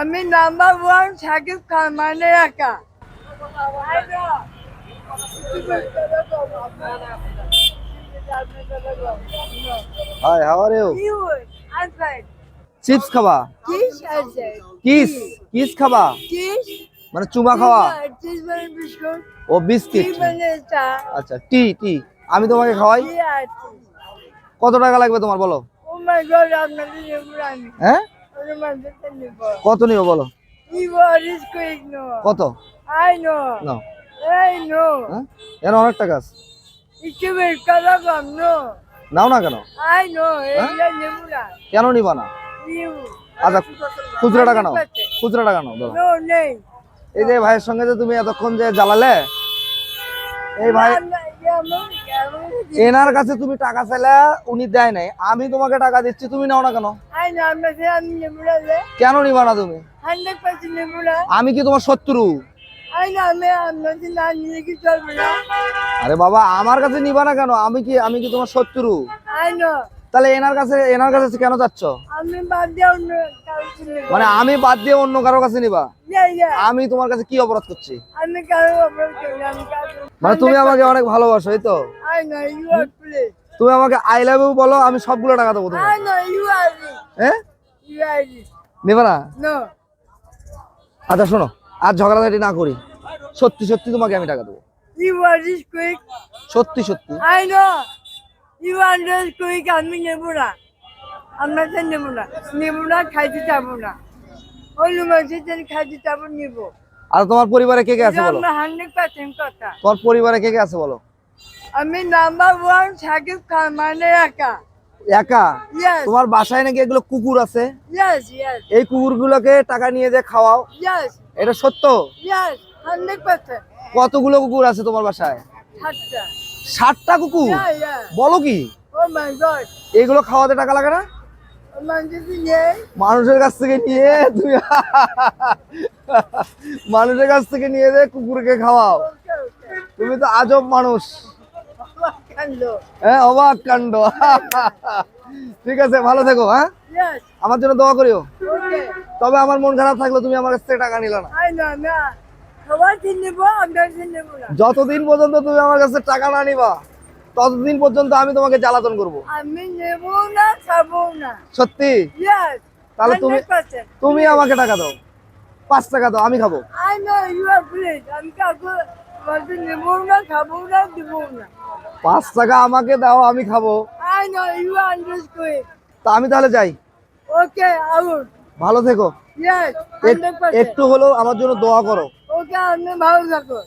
আমি number one Shakib Khan মানে একা। Hi how are you chips খাবা? কিস কিস খাবা? মানে চুমা খাওয়া মানে বিস্কুট। ও বিস্কিট। মানে আচ্ছা টি টি আমি তোমাকে খাওয়াই? কত টাকা লাগবে তোমার বলো? আমি হ্যাঁ? নেব। কত নিও বলো. কত. হ্যাঁ? এর অনেক টাকা আছে. নাও না কেন? know. কেন নিবা না? আচ্ছা খুচরা টাকা নাও। খুচরা টাকা নাও এই যে ভাইয়ের সঙ্গে যে তুমি এতক্ষণ যে জ্বালালে এই ভাই এনার কাছে তুমি টাকা চাইলে উনি দেয় নাই। আমি তোমাকে টাকা দিচ্ছি তুমি নাও না কেন? কেন নিবা না তুমি. আমি কি তোমার শত্রু? আরে বাবা আমার কাছে নিবা না কেন? আমি কি আমি কি তোমার শত্রু? তাহলে এনার কাছে এনার কাছে কেন যাচ্ছ? আমি বাদ কাউকে নেব। মানে আমি বাদ দিয়ে অন্য কারোর কাছে নিবা. আমি তোমার কাছে কি অপরাধ করছি? মানে তুমি আমাকে অনেক ভালোবাসো এই তো? তুমি আমাকে আই লাভ ইউ বলো আমি সবগুলো টাকা দেবো. হ্যাঁ. নেবে না? আচ্ছা শোনো আর ঝগড়াঝাটি না করি। সত্যি সত্যি তোমাকে আমি টাকা দেবো. সত্যি সত্যি. You are rich quick. আমি নেব না। আমরা তো নেব না। নেব না খাইতে যাব না। অন্য মাসে যেন খাইতে যাব নেব। আর তোমার পরিবারে কে কে আছে বলো? আমরা হান্ড্রেড পার্সেন্ট কথা। তোমার পরিবারে কে কে আছে বলো? আমি নাম্বার ওয়ান সাকিব খান মানে একা। একা? তোমার বাসায় নাকি এগুলো কুকুর আছে? এই কুকুরগুলোকে টাকা নিয়ে যে খাওয়াও? এটা সত্য? কতগুলো কুকুর আছে তোমার বাসায়? ষাটটা কুকুর. বলো কি? Oh. এইগুলো খাওয়াতে টাকা লাগে না? মানুষের কাছ থেকে নিয়ে তুমি মানুষের কাছ থেকে নিয়ে যে কুকুরকে খাওয়াও। তুমি তো আজব মানুষ। হ্যাঁ অবাক কাণ্ড ঠিক আছে ভালো থেকো হ্যাঁ? আমার জন্য দোয়া করিও। তবে আমার মন খারাপ থাকল তুমি আমার কাছ থেকে টাকা নিলে না। যতদিন পর্যন্ত তুমি আমার কাছে টাকা না নিবা ততদিন পর্যন্ত আমি তোমাকে জ্বালাতন করব। আমি নেব না খাব না। সত্যি? তাহলে তুমি তুমি আমাকে টাকা দাও। পাঁচ টাকা দাও আমি খাব। না খাব না দেবো না। পাঁচ টাকা আমাকে দাও আমি খাব। আই are তা আমি তাহলে যাই। ওকে I ভালো থেকো। Yes, এক- 100%. একটু হলেও আমার জন্য দোয়া করো। ওকে আমি ভালো থাকো।